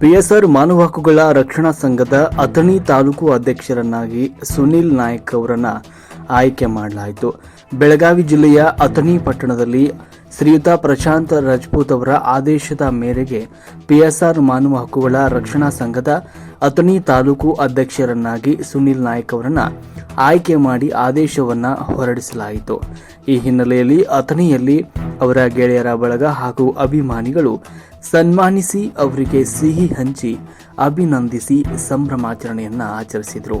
PSR ಮಾನವ ಹಕ್ಕುಗಳ ರಕ್ಷಣಾ ಸಂಘದ ಅಥಣಿ ತಾಲೂಕು ಅಧ್ಯಕ್ಷರನ್ನಾಗಿ ಸುನಿಲ್ ನಾಯಕ್ ಅವರನ್ನ ಆಯ್ಕೆ ಮಾಡಲಾಯಿತು. ಬೆಳಗಾವಿ ಜಿಲ್ಲೆಯ ಅಥಣಿ ಪಟ್ಟಣದಲ್ಲಿ ಶ್ರೀಯುತ ಪ್ರಶಾಂತ್ ರಜಪೂತ್ ಅವರ ಆದೇಶದ ಮೇರೆಗೆ ಪಿಎಸ್ಆರ್ ಮಾನವ ಹಕ್ಕುಗಳ ರಕ್ಷಣಾ ಸಂಘದ ಅಥಣಿ ತಾಲೂಕು ಅಧ್ಯಕ್ಷರನ್ನಾಗಿ ಸುನಿಲ್ ನಾಯಕ್ ಅವರನ್ನ ಆಯ್ಕೆ ಮಾಡಿ ಆದೇಶವನ್ನ ಹೊರಡಿಸಲಾಯಿತು. ಈ ಹಿನ್ನೆಲೆಯಲ್ಲಿ ಅಥಣಿಯಲ್ಲಿ ಅವರ ಗೆಳೆಯರ ಬಳಗ ಹಾಗೂ ಅಭಿಮಾನಿಗಳು ಸನ್ಮಾನಿಸಿ ಅವರಿಗೆ ಸಿಹಿ ಹಂಚಿ ಅಭಿನಂದಿಸಿ ಸಂಭ್ರಮಾಚರಣೆಯನ್ನ ಆಚರಿಸಿದರು.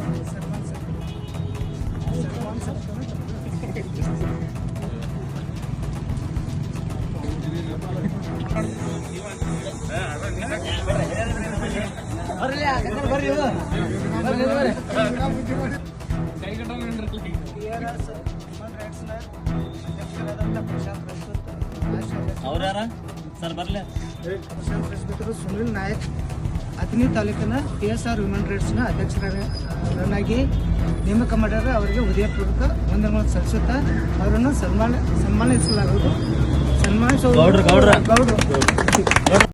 ಅವ್ರ್ಯಾರ? ಸರ್ ಬರ್ಲಿ. ಪ್ರಶಾಂತ್ ರಜಪೂತರು ಸುನಿಲ್ ನಾಯಕ್ ಅಥಣಿ ತಾಲೂಕಿನ ಪಿ ಎಸ್ ಆರ್ ಹ್ಯೂಮನ್ ರೈಟ್ಸ್ನ ಅಧ್ಯಕ್ಷರನ್ನಾಗಿ ನೇಮಕ ಮಾಡ್ಯಾರ ಅವರಿಗೆ ಹೃದಯಪೂರ್ವಕ ವಂದನೆಗಳನ್ನು ಸಲ್ಲಿಸುತ್ತಾ ಅವರನ್ನು ಸನ್ಮಾನ ಸನ್ಮಾನಿಸಲಾಗುವುದು ಸನ್ಮಾನಿಸುವ. ಗೌಡ್ರು.